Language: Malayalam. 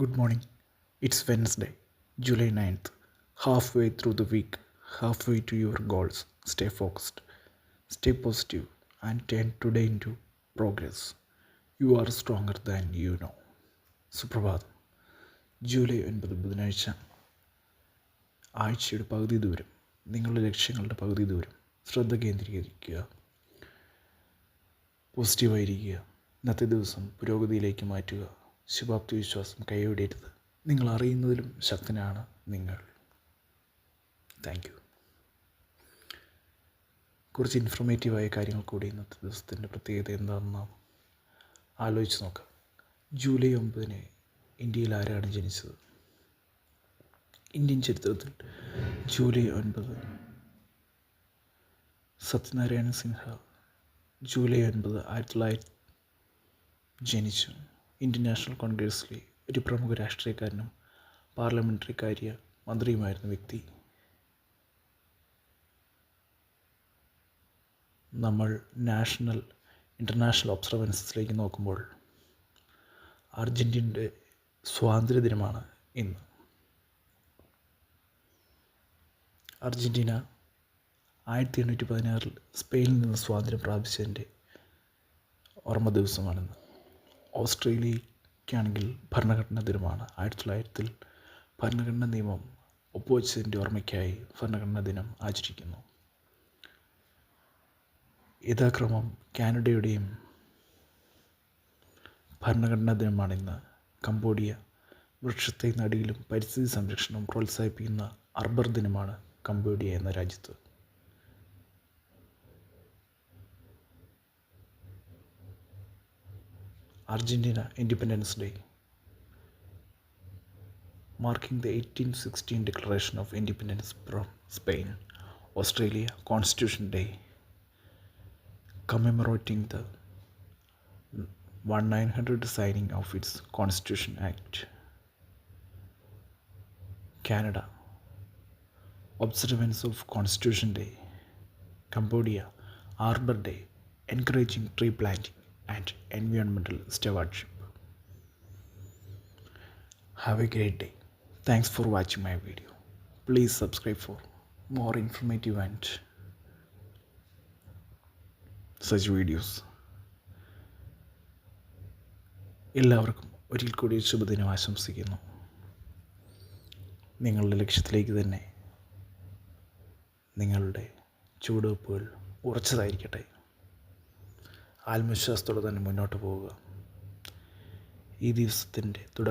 Good morning it's Wednesday July ninth half way through the week half way to your goals stay focused stay positive and turn today into progress you are stronger than you know സുപ്രഭാതം. ജൂലൈ ഒൻപത് ബുധനാഴ്ച. ആഴ്ചയുടെ പകുതി ദൂരം നിങ്ങളുടെ ലക്ഷ്യങ്ങളുടെ പകുതി ദൂരം. ശ്രദ്ധ കേന്ദ്രീകരിക്കുക. പോസിറ്റീവായിരിക്കുക ഇന്നത്തെ ദിവസം പുരോഗതിയിലേക്ക് മാറ്റുക. ശുഭാപ്തി വിശ്വാസം കൈവിടരുത് നിങ്ങൾ അറിയുന്നതിലും ശക്തനാണ് നിങ്ങൾ. താങ്ക് യു കുറച്ച് ഇൻഫർമേറ്റീവായ കാര്യങ്ങൾ കൂടി ഇന്നത്തെ ദിവസത്തിന്റെ പ്രത്യേകത എന്താണെന്ന് നാം ആലോചിച്ച് നോക്കാം. ജൂലൈ ഒമ്പതിന് ഇന്ത്യയിൽ ആരാണ് ജനിച്ചത്? ഇന്ത്യൻ ചരിത്രത്തിൽ ജൂലൈ ഒൻപത്. സത്യനാരായണ സിൻഹ ജൂലൈ ഒൻപത് ആയിരത്തി തൊള്ളായിരത്തി ജനിച്ചു. ഇന്ത്യൻ നാഷണൽ കോൺഗ്രസ്സിലെ ഒരു പ്രമുഖ രാഷ്ട്രീയക്കാരനും പാർലമെന്ററി കാര്യ മന്ത്രിയുമായിരുന്ന വ്യക്തി. നമ്മൾ നാഷണൽ ഇന്റർനാഷണൽ ഒബ്സർവൻസസിലേക്ക് നോക്കുമ്പോൾ അർജന്റീനയുടെ സ്വാതന്ത്ര്യ ദിനമാണ് ഇന്ന്. അർജന്റീന ആയിരത്തി എണ്ണൂറ്റി പതിനാറിൽ സ്പെയിനിൽ നിന്ന് സ്വാതന്ത്ര്യം പ്രാപിച്ചതിന്റെ ഓർമ്മ ദിവസമാണിന്ന്. ഓസ്ട്രേലിയയ്ക്കാണെങ്കിൽ ഭരണഘടനാ ദിനമാണ്. ആയിരത്തി തൊള്ളായിരത്തിൽ ഭരണഘടനാ നിയമം ഒപ്പുവെച്ചതിന്റെ ഓർമ്മയ്ക്കായി ഭരണഘടനാ ദിനം ആചരിക്കുന്നു. യഥാക്രമം കാനഡയുടെയും ഭരണഘടനാ ദിനമാണിന്ന് കംബോഡിയ വൃക്ഷത്തെ നടിയിലും പരിസ്ഥിതി സംരക്ഷണം പ്രോത്സാഹിപ്പിക്കുന്ന അർബർ ദിനമാണ് കംബോഡിയ എന്ന രാജ്യത്ത്. Argentina Independence Day, marking the 1816 Declaration of Independence from Spain, Australia Constitution Day, commemorating the 1900 signing of its Constitution Act, Canada, observance of Constitution Day, Cambodia, Arbor Day, encouraging tree planting. And environmental stewardship. Have a great day. Thanks for watching my video. Please subscribe for more informative and such videos എല്ലാവർക്കും ഒരിക്കൽ കൂടി ശുഭദിനം ആശംസിക്കുന്നു നിങ്ങളുടെ ലക്ഷ്യത്തിലേക്ക് തന്നെ നിങ്ങളുടെ ചുവടുവെപ്പുകൾ ഉറച്ചതായിരിക്കട്ടെ ആത്മവിശ്വാസത്തോടെ തന്നെ മുന്നോട്ട് പോവുക. ഈ ദിവസത്തിന്റെ തുടക്കം.